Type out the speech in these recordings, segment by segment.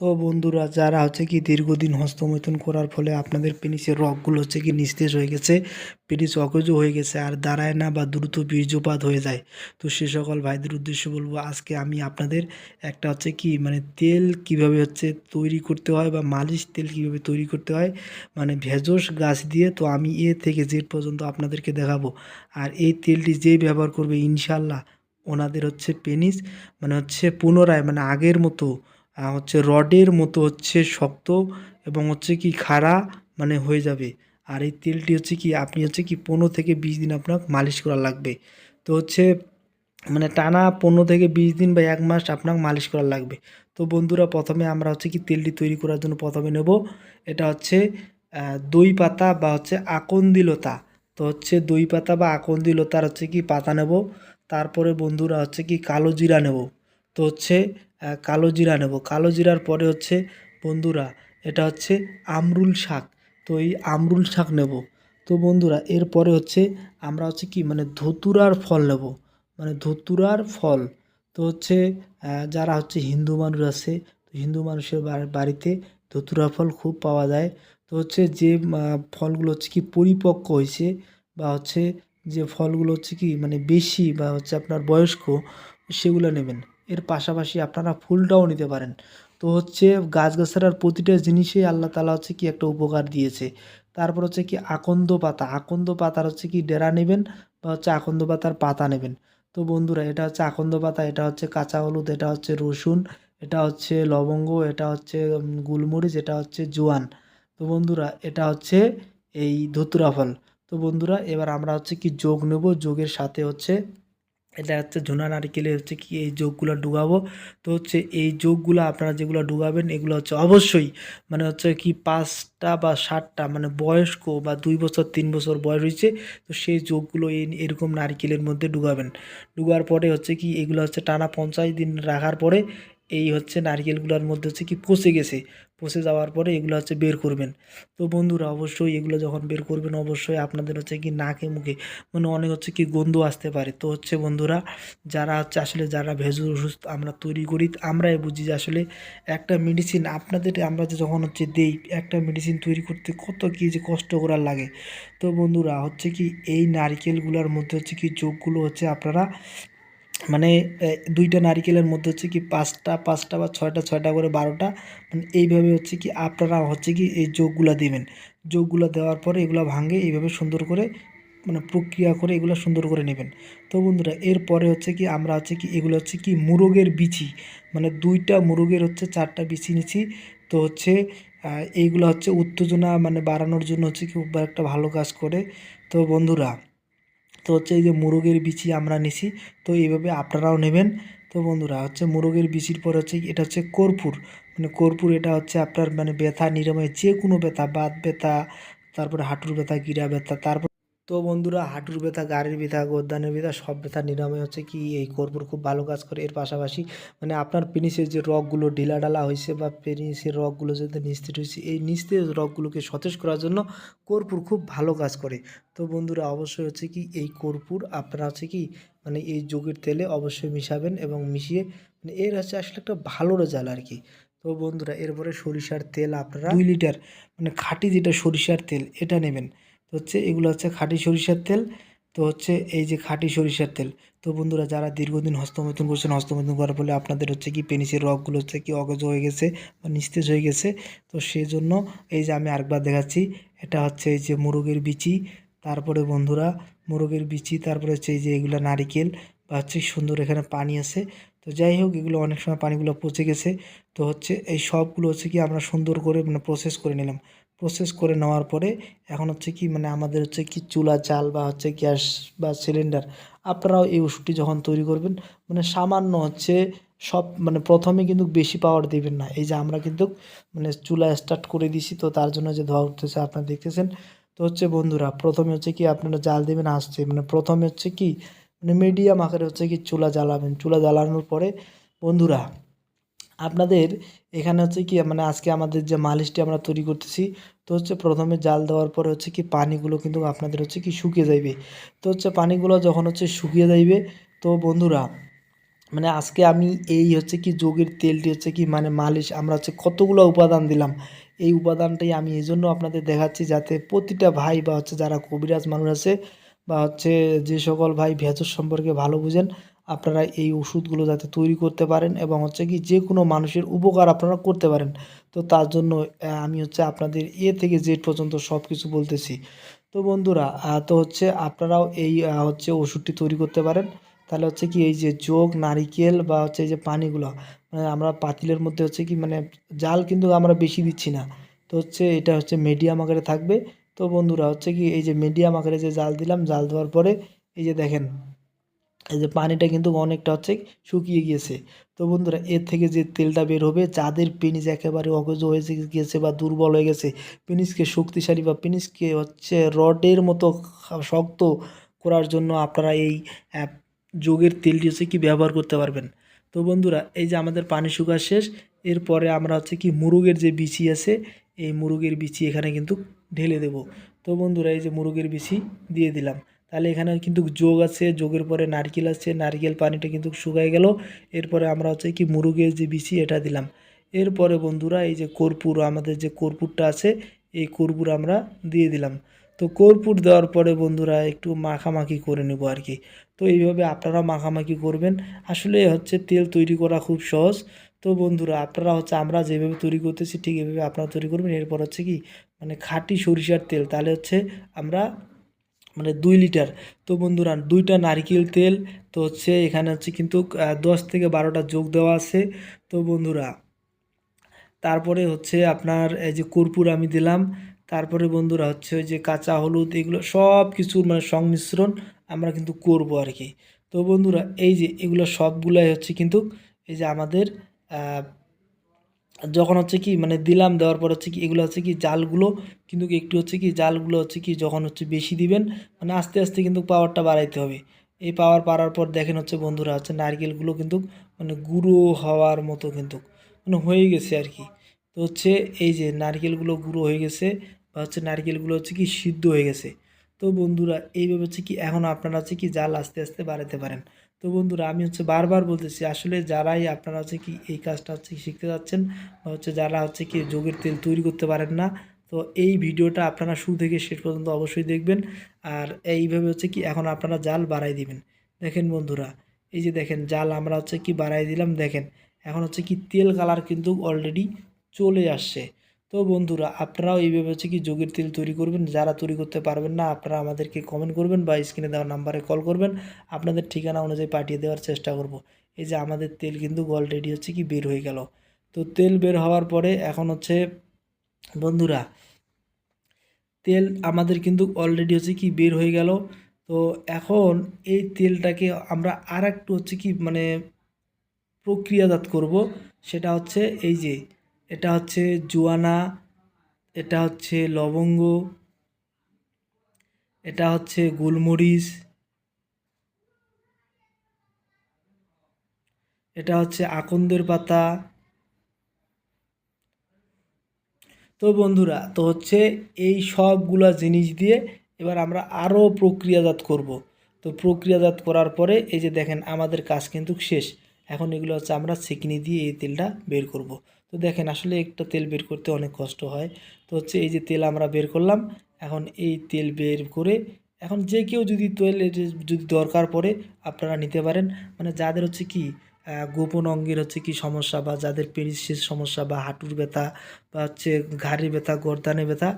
তো বন্ধুরা, যারা হচ্ছে কি দীর্ঘদিন হস্তমৈথুন করার ফলে আপনাদের পেনিসের রগগুলো হচ্ছে কি নিস্তেজ হয়ে গেছে, পেনিস অকেজ হয়ে গেছে আর দাঁড়ায় না বা দ্রুত বীর্যপাত হয়ে যায়। তো সে সকল ভাইদের উদ্দেশ্যে বলব, আজকে আমি আপনাদের একটা হচ্ছে কি মানে তেল কীভাবে হচ্ছে তৈরি করতে হয় বা মালিশ তেল কীভাবে তৈরি করতে হয় মানে ভেজস গাছ দিয়ে, তো আমি এ থেকে জেড পর্যন্ত আপনাদেরকে দেখাবো। আর এই তেলটি যেই ব্যবহার করবে ইনশাল্লাহ ওনাদের হচ্ছে পেনিস মানে হচ্ছে পুনরায় মানে আগের মতো হচ্ছে রডের মতো হচ্ছে শক্ত এবং হচ্ছে কি খাড়া মানে হয়ে যাবে। আর এই তেলটি হচ্ছে কি, আপনি হচ্ছে কি পনেরো থেকে বিশ দিন আপনার মালিশ করা লাগবে। তো হচ্ছে মানে টানা পনেরো থেকে বিশ দিন বা এক মাস আপনার মালিশ করা লাগবে। তো বন্ধুরা, প্রথমে আমরা হচ্ছে কি তেলটি তৈরি করার জন্য প্রথমে নেব। এটা হচ্ছে দই পাতা বা হচ্ছে আকন্দি লতা তো হচ্ছে দই পাতা বা আকন্দি লতার হচ্ছে কি পাতা নেব। তারপরে বন্ধুরা হচ্ছে কি কালো জিরা নেব। তো হচ্ছে কালো জিরা নেব। কালো জিরার পরে হচ্ছে বন্ধুরা, এটা হচ্ছে আমরুল শাক। তো এই আমরুল শাক নেব। তো বন্ধুরা এরপরে হচ্ছে আমরা হচ্ছে কি মানে ধতুরার ফল নেব। মানে ধতুরার ফল। তো হচ্ছে যারা হচ্ছে হিন্দু মানুষ আছে হিন্দু মানুষের বাড়িতে ধতুরা ফল খুব পাওয়া যায়। তো হচ্ছে যে ফলগুলো হচ্ছে কি পরিপক্ক হয়েছে বা হচ্ছে যে ফলগুলো হচ্ছে কি মানে বেশি বা হচ্ছে আপনার বয়স্ক, সেগুলো নেবেন। এর পাশাপাশি আপনারা ফুলটাও নিতে পারেন। তো হচ্ছে গাছগাছড়ার প্রতিটা জিনিসেই আল্লাহ তালা হচ্ছে কি একটা উপকার দিয়েছে। তারপর হচ্ছে কি আকন্দ পাতা, আকন্দ পাতার হচ্ছে কি ডেরা নেবেন বা হচ্ছে আকন্দ পাতার পাতা নেবেন। তো বন্ধুরা, এটা হচ্ছে আকন্দ পাতা, এটা হচ্ছে কাঁচা হলুদ, এটা হচ্ছে রসুন, এটা হচ্ছে লবঙ্গ, এটা হচ্ছে গুলমরিচ, এটা হচ্ছে জোয়ান। তো বন্ধুরা, এটা হচ্ছে এই ধতুরা ফল। তো বন্ধুরা, এবার আমরা হচ্ছে কি যোগ নেব। যোগের সাথে হচ্ছে এটা হচ্ছে ঝোনা নারকেলে হচ্ছে কি এই যোগগুলো ডুবাবো। তো হচ্ছে এই যোগগুলো আপনারা যেগুলো ডুবাবেন, এগুলো হচ্ছে অবশ্যই মানে হচ্ছে কি পাঁচটা বা সাতটা মানে বয়স্ক বা দুই বছর, তিন বছর বয়স হয়েছে, তো সেই যোগগুলো এই এরকম নারকেলের মধ্যে ডুবাবেন। ডুবার পরে হচ্ছে কি এগুলো হচ্ছে টানা পঞ্চাশ দিন রাখার পরে এই হচ্ছে নারকেলগুলোর মধ্যে হচ্ছে কি পচে গেছে। পচে যাওয়ার পরে এগুলো হচ্ছে বের করবেন। তো বন্ধুরা, অবশ্যই এগুলো যখন বের করবেন, অবশ্যই আপনাদের হচ্ছে কি নাকে মুখে মানে অনেক হচ্ছে কি গন্ধ আসতে পারে। তো হচ্ছে বন্ধুরা, যারা হচ্ছে আসলে যারা ভেষজ ওষুধ আমরা তৈরি করি, আমরাই বুঝি যে আসলে একটা মেডিসিন আপনাদের আমরা যে যখন হচ্ছে দেই, একটা মেডিসিন তৈরি করতে কত কী যে কষ্ট করার লাগে। তো বন্ধুরা, হচ্ছে কি এই নারকেলগুলোর মধ্যে হচ্ছে কি যোগগুলো হচ্ছে আপনারা মানে দুইটা নারিকেলের মধ্যে হচ্ছে কি পাঁচটা পাঁচটা বা ছয়টা ছয়টা করে বারোটা মানে এইভাবে হচ্ছে কি আপনারা হচ্ছে কি এই যোগগুলো দেবেন। যোগগুলো দেওয়ার পরে এগুলো ভাঙে, এইভাবে সুন্দর করে মানে প্রক্রিয়া করে এগুলো সুন্দর করে নেবেন। তো বন্ধুরা, এরপরে হচ্ছে কি আমরা হচ্ছে কি এগুলো হচ্ছে কি মুরগের বিচি মানে দুইটা মুরগের হচ্ছে চারটা বিচি নিচ্ছি তো হচ্ছে এইগুলো হচ্ছে উত্তেজনা মানে বাড়ানোর জন্য হচ্ছে কি একটা ভালো কাজ করে। তো বন্ধুরা তো হচ্ছে এই যে মুরগের বিচি আমরা নিছি, তো এইভাবে আপনারাও নেবেন। তো বন্ধুরা, হচ্ছে মুরগের বিচির পর হচ্ছে এটা হচ্ছে কর্পূর। মানে কর্পূর এটা হচ্ছে আপনার মানে ব্যথা, নিরাময় যে কোনো ব্যথা, বাত ব্যথা, তারপরে হাঁটুর ব্যথা, গিরা ব্যথা, তারপর তো বন্ধুরা, হাঁটুর ব্যথা, গাড়ির ব্যথা, গদ্দানের ব্যথা, সব ব্যথা নিরাময় হচ্ছে কি এই কর্পূর খুব ভালো কাজ করে। এর পাশাপাশি মানে আপনার পেনিসের যে রগগুলো ঢিলা ঢালা হয়েছে বা পেনিসের রগগুলো যদি নিস্তেজ হয়েছে, এই নিস্তেজ রগগুলোকে সতেজ করার জন্য কর্পূর খুব ভালো কাজ করে। তো বন্ধুরা, অবশ্যই হচ্ছে কি এই কর্পূর আপনারা হচ্ছে কি মানে এই যোগের তেলে অবশ্যই মিশাবেন এবং মিশিয়ে মানে এর হচ্ছে আসলে একটা ভালো রেজাল্ট আর কি। তো বন্ধুরা, এরপরে সরিষার তেল আপনারা দুই লিটার মানে খাঁটি যেটা সরিষার তেল, এটা নেবেন। তো হচ্ছে এগুলো হচ্ছে খাঁটি সরিষার তেল। তো হচ্ছে এই যে খাঁটি সরিষার তেল। তো বন্ধুরা, যারা দীর্ঘদিন হস্তমৈথুন করছেন, হস্তমৈথুন করার ফলে আপনাদের হচ্ছে কি পেনিসের রগগুলো হচ্ছে কি অগজ হয়ে গেছে বা নিস্তেজ হয়ে গেছে। তো সেই জন্য এই যে আমি আরেকবার দেখাচ্ছি, এটা হচ্ছে এই যে মুরগের বিচি। তারপরে বন্ধুরা, মুরগের বিচি, তারপরে হচ্ছে এই যে এগুলো নারিকেল বা হচ্ছে সুন্দর এখানে পানি আছে। তো যাই হোক, এগুলো অনেক সময় পানিগুলো পচে গেছে। তো হচ্ছে এই সবগুলো হচ্ছে কি আমরা সুন্দর করে মানে প্রসেস করে নিলাম। প্রসেস করে নেওয়ার পরে এখন হচ্ছে কি মানে আমাদের হচ্ছে কি চুলা, চাল বা হচ্ছে গ্যাস বা সিলিন্ডার আপনারাও এই ওষুধটি যখন তৈরি করবেন মানে সামান্য হচ্ছে সব মানে প্রথমে কিন্তু বেশি পাওয়ার দেবেন না। এই যে আমরা কিন্তু মানে চুলা স্টার্ট করে দিছি তো তার জন্য যে ধোয়া উঠতেছে আপনারা দেখতেছেন। তো হচ্ছে বন্ধুরা, প্রথমে হচ্ছে কি আপনারা জাল দেবেন, আসছে। মানে প্রথমে হচ্ছে কি মানে মিডিয়াম আকারে হচ্ছে কি চুলা জ্বালাবেন। চুলা জ্বালানোর পরে বন্ধুরা, আপনাদের এখানে হচ্ছে কি মানে আজকে আমাদের যে মালিশটি আমরা তৈরি করতেছি, তো হচ্ছে প্রথমে জাল দেওয়ার পরে হচ্ছে কি পানিগুলো কিন্তু আপনাদের হচ্ছে কি শুকিয়ে যাইবে। তো হচ্ছে পানিগুলো যখন হচ্ছে শুকিয়ে যাইবে, তো বন্ধুরা মানে আজকে আমি এই হচ্ছে কি যোগের তেলটি হচ্ছে কি মানে মালিশ আমরা হচ্ছে কতগুলো উপাদান দিলাম, এই উপাদানটাই আমি এই জন্য আপনাদের দেখাচ্ছি যাতে প্রতিটা ভাই বা হচ্ছে যারা কবিরাজ মানুষ আছে বা হচ্ছে যে সকল ভাই ভেষজ সম্পর্কে ভালো বুঝেন, আপনারা এই ওষুধগুলো যাতে তৈরি করতে পারেন এবং হচ্ছে কি যে কোনো মানুষের উপকার আপনারা করতে পারেন। তো তার জন্য আমি হচ্ছে আপনাদের এ থেকে জেড পর্যন্ত সব কিছু বলতেছি। তো বন্ধুরা তো হচ্ছে আপনারাও এই হচ্ছে ওষুধটি তৈরি করতে পারেন। তাহলে হচ্ছে কি এই যে যোগ নারিকেল বা হচ্ছে এই যে পানিগুলো মানে আমরা পাতিলের মধ্যে হচ্ছে কি মানে জাল কিন্তু আমরা বেশি দিচ্ছি না। তো হচ্ছে এটা হচ্ছে মিডিয়াম আকারে থাকবে। তো বন্ধুরা, হচ্ছে কি এই যে মিডিয়াম আকারে যে জাল দিলাম, জাল দেওয়ার পরে এই যে দেখেন, এই যে পানিটা কিন্তু অনেকটা হচ্ছে শুকিয়ে গিয়েছে। তো বন্ধুরা, এর থেকে যে তেলটা বের হবে, যাদের পেনিস একেবারে অগজ হয়ে গিয়েছে বা দুর্বল হয়ে গেছে পেনিসকে শক্তিশালী বা পেনিসকে হচ্ছে রডের মতো শক্ত করার জন্য আপনারা এই যোগের তেলটি হচ্ছে কি ব্যবহার করতে পারবেন। তো বন্ধুরা, এই যে আমাদের পানি শুকা শেষ, এরপরে আমরা হচ্ছে কি মুরগের যে বিচি আছে, এই মুরগের বিচি এখানে কিন্তু ঢেলে দেব। তো বন্ধুরা, এই যে মুরগের বিচি দিয়ে দিলাম। তাহলে এখানে কিন্তু যোগ আছে, যোগের পরে নারকেল আছে, নারকেল পানিটা কিন্তু শুকায় গেল। এরপরে আমরা হচ্ছে কি মুরগের যে বিচি, এটা দিলাম। এরপরে বন্ধুরা, এই যে কর্পূর, আমাদের যে কর্পূরটা আছে, এই কর্পূর আমরা দিয়ে দিলাম। তো কর্পূর দেওয়ার পরে বন্ধুরা, একটু মাখামাখি করে নেব আর কি। তো এইভাবে আপনারা মাখামাখি করবেন। আসলে হচ্ছে তেল তৈরি করা খুব সহজ। তো বন্ধুরা, আপনারা হচ্ছে আমরা যেভাবে তৈরি করতেছি ঠিক এভাবে আপনারা তৈরি করবেন। এরপর হচ্ছে কি মানে খাঁটি সরিষার তেল, তাহলে হচ্ছে আমরা মানে দুই লিটার। তো বন্ধুরা, দুইটা নারকেল তেল, তো হচ্ছে এখানে হচ্ছে কিন্তু দশ থেকে বারোটা যোগ দেওয়া আছে। তো বন্ধুরা, তারপরে হচ্ছে আপনার এই যে কর্পূর আমি দিলাম, তারপরে বন্ধুরা হচ্ছে ওই যে কাঁচা হলুদ, এগুলো সব কিছুর মানে সংমিশ্রণ আমরা কিন্তু করব আর কি। তো বন্ধুরা, এই যে এগুলো সবগুলাই হচ্ছে কিন্তু, এই যে আমাদের যখন হচ্ছে কি মানে দিলাম, দেওয়ার পর হচ্ছে কি, এগুলো হচ্ছে কি, জালগুলো কিন্তু একটু হচ্ছে কি, জালগুলো হচ্ছে কি, যখন হচ্ছে বেশি দিবেন মানে আস্তে আস্তে কিন্তু পাওয়ারটা বাড়াইতে হবে। এই পাওয়ার বাড়ার পর দেখেন হচ্ছে বন্ধুরা, হচ্ছে নারকেলগুলো কিন্তু মানে গুঁড়ো হওয়ার মতো কিন্তু মানে হয়ে গেছে আর কি। তো হচ্ছে এই যে নারকেলগুলো গুঁড়ো হয়ে গেছে, বা হচ্ছে নারকেলগুলো হচ্ছে কি, সিদ্ধ হয়ে গেছে। তো বন্ধুরা, এইভাবে হচ্ছে কি, এখন আপনারা হচ্ছে কি, জাল আস্তে আস্তে বাড়াতে পারেন। তো বন্ধুরা, আমি হচ্ছে বারবার বলতেছি, আসলে যারাই আপনারা হচ্ছে কি এই কাজটা হচ্ছে কি শিখতে যাচ্ছেন বা হচ্ছে যারা হচ্ছে কি যোগের তেল তৈরি করতে পারেন না, তো এই ভিডিওটা আপনারা শুরু থেকে শেষ পর্যন্ত অবশ্যই দেখবেন। আর এইভাবে হচ্ছে কি এখন আপনারা জাল বাড়াই দিবেন। দেখেন বন্ধুরা, এই যে দেখেন জাল আমরা হচ্ছে কি বাড়াই দিলাম, দেখেন। এখন হচ্ছে কি তেল কালার কিন্তু অলরেডি চলে আসছে। তো বন্ধুরা, আপনারাও এইভাবে হচ্ছে কি যোগের তেল তৈরি করবেন, যারা তৈরি করতে পারবেন না, আপনারা আমাদেরকে কমেন্ট করবেন বা স্ক্রিনে দেওয়া নাম্বারে কল করবেন। আপনাদের ঠিকানা অনুযায়ী পাঠিয়ে দেওয়ার চেষ্টা করব। এই যে আমাদের তেল কিন্তু অলরেডি হচ্ছে কি বের হয়ে গেল। তো তেল বের হওয়ার পরে এখন হচ্ছে, বন্ধুরা, তেল আমাদের কিন্তু অলরেডি হচ্ছে কি বের হয়ে গেল। তো এখন এই তেলটাকে আমরা আর একটু হচ্ছে কি মানে প্রক্রিয়াজাত করব। সেটা হচ্ছে এই যে এটা হচ্ছে জোয়ানা, এটা হচ্ছে লবঙ্গ, এটা হচ্ছে গোলমরিচ, এটা হচ্ছে আকন্দের পাতা। তো বন্ধুরা, তো হচ্ছে এই সবগুলা জিনিস দিয়ে এবার আমরা আরও প্রক্রিয়াজাত করব। তো প্রক্রিয়াজাত করার পরে এই যে দেখেন, আমাদের কাজ কিন্তু শেষ। এখন এগুলো হচ্ছে আমরা সিকনি দিয়ে এই তেলটা বের করব। তো দেখেন আসলে একটা তেল বের করতে অনেক কষ্ট হয়। তো হচ্ছে এই যে তেল আমরা বের করলাম, এখন এই তেল বের করে এখন যে কেউ যদি তেল যদি দরকার পড়ে আপনারা নিতে পারেন। মানে যাদের হচ্ছে কি গোপন অঙ্গের হচ্ছে কি সমস্যা বা যাদের পেরিসের সমস্যা বা হাঁটুর ব্যথা বা হচ্ছে ঘাড়ে ব্যথা, গর্দানে ব্যথা,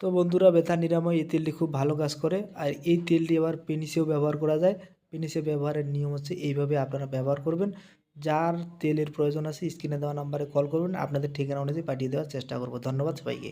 তো বন্ধুরা ব্যথা নিরাময় এই তেলটি খুব ভালো কাজ করে। আর এই তেলটি আবার পেনিসেও ব্যবহার করা যায়। পেনিসে ব্যবহারের নিয়ম হচ্ছে এইভাবে আপনারা ব্যবহার করবেন। যার তেলের প্রয়োজন আছে স্ক্রিনে দেওয়া নাম্বারে কল করবেন। আপনাদের ঠিকানা অনুযায়ী পাঠিয়ে দেওয়ার চেষ্টা করব। ধন্যবাদ সবাইকে।